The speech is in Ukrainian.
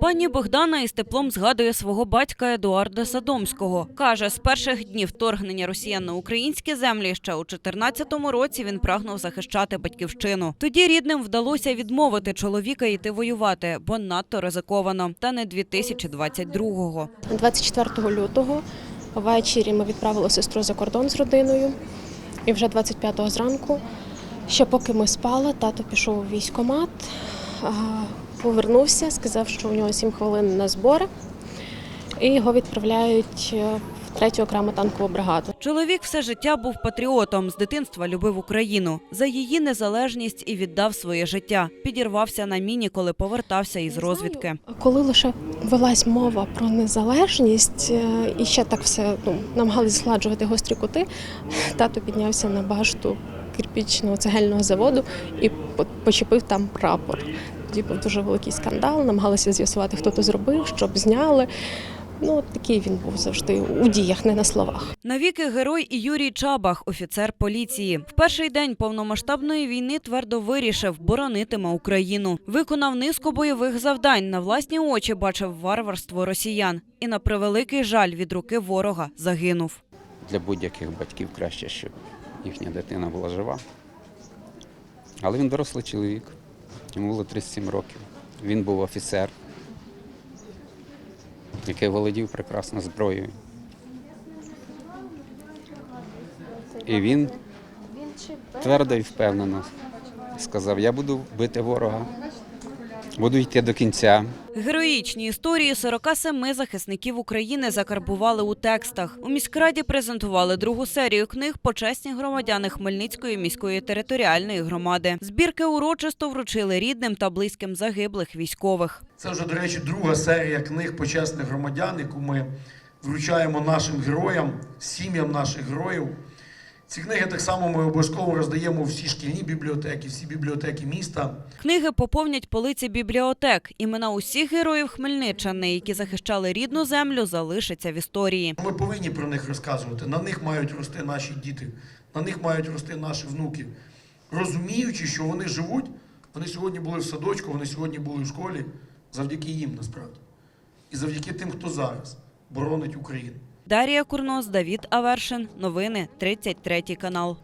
Пані Богдана із теплом згадує свого батька Едуарда Садомського. Каже, з перших днів вторгнення росіян на українські землі ще у 14-му році він прагнув захищати батьківщину. Тоді рідним вдалося відмовити чоловіка йти воювати, бо надто ризиковано. Та не 2022-го. 24 лютого ввечері ми відправили сестру за кордон з родиною. І вже 25-го зранку, ще поки ми спали, тато пішов у військкомат, а, повернувся, сказав, що у нього 7 хвилин на збори, і його відправляють е, в третю окрему танкову бригаду. Чоловік все життя був патріотом. З дитинства любив Україну за її незалежність і віддав своє життя. Підірвався на міні, коли повертався із розвідки. Коли лише велась мова про незалежність е, і ще так все ну, намагались згладжувати гострі кути, тато піднявся на башту кирпічного цегельного заводу і по- почепив там прапор. Тоді був дуже великий скандал, намагалися з'ясувати, хто то зробив, щоб зняли. Ну, такий він був завжди у діях, не на словах. Навіки герой і Юрій Чабах, офіцер поліції. В перший день повномасштабної війни твердо вирішив боронитиме Україну. Виконав низку бойових завдань. На власні очі бачив варварство росіян. І на превеликий жаль від руки ворога загинув. Для будь-яких батьків краще, щоб їхня дитина була жива. Але він дорослий чоловік, йому було 37 років. Він був офіцер, який володів прекрасно зброєю. І він твердо і впевнено сказав: я буду бити ворога, буду йти до кінця. Героїчні історії 47 захисників України закарбували у текстах. У міськраді презентували другу серію книг Почесні громадяни Хмельницької міської територіальної громади. Збірки урочисто вручили рідним та близьким загиблих військових. Це вже, до речі, друга серія книг почесних громадян, яку ми вручаємо нашим героям, сім'ям наших героїв. Ці книги так само ми обов'язково роздаємо всі шкільні бібліотеки, всі бібліотеки міста. Книги поповнять полиці бібліотек. Імена усіх героїв Хмельниччини, які захищали рідну землю, залишаться в історії. Ми повинні про них розказувати. На них мають рости наші діти, на них мають рости наші внуки. Розуміючи, що вони живуть, вони сьогодні були в садочку, вони сьогодні були в школі завдяки їм насправді. І завдяки тим, хто зараз боронить Україну. Дарія Курнос, Давід Авершин. Новини 33 канал.